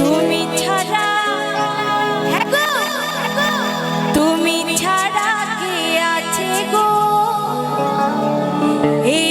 তুমি ছাড়া হ্যাঁ হ্যাঁ তুমি ছাড়া কে আছে গো? এই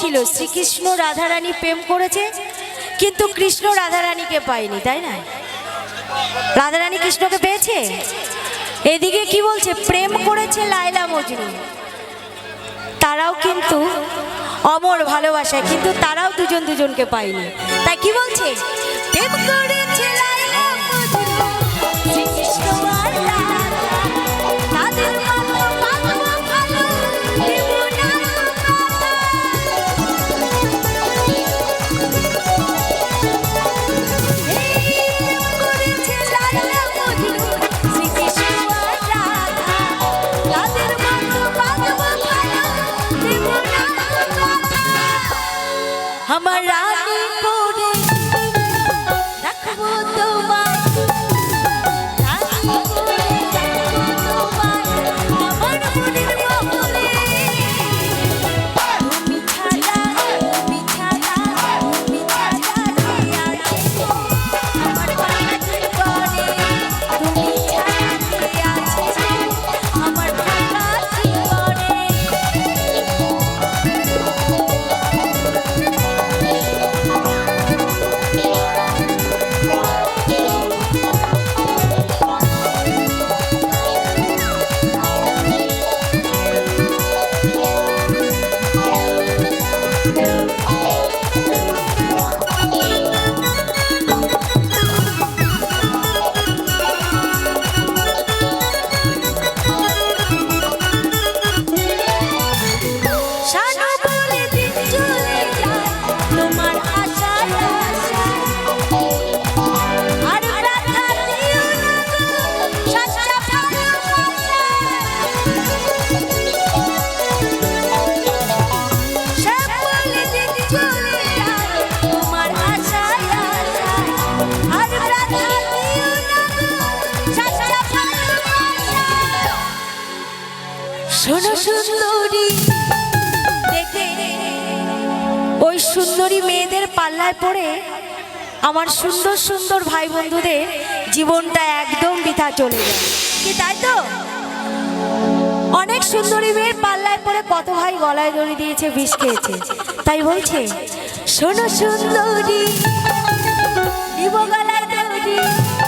ছিল। শ্রীকৃষ্ণ রাধারানী প্রেম করেছে, কিন্তু কৃষ্ণ রাধারানীকে পায়নি, তাই না? রাধারানী কৃষ্ণকে পেয়েছে? এদিকে কি বলছে? প্রেম করেছে লাইলা মজনু। তারাও কিন্তু অমর ভালোবাসায়, কিন্তু তারাও দুজন দুজনকে পায়নি। তাই কি বলছে? প্রেম করে আমার ওই সুন্দরী মেয়েদের পাল্লায় পড়ে আমার সুন্দর সুন্দর ভাই বন্ধুদের জীবনটা একদম বৃথা চলে যায়। তাই তো? অনেক সুন্দরী মেয়ে পাল্লায় পড়ে কত ভাই গলায় দড়ি দিয়েছে, বিষ খেয়েছে। তাই বলছে, শোনো সুন্দরী দিব দড়ি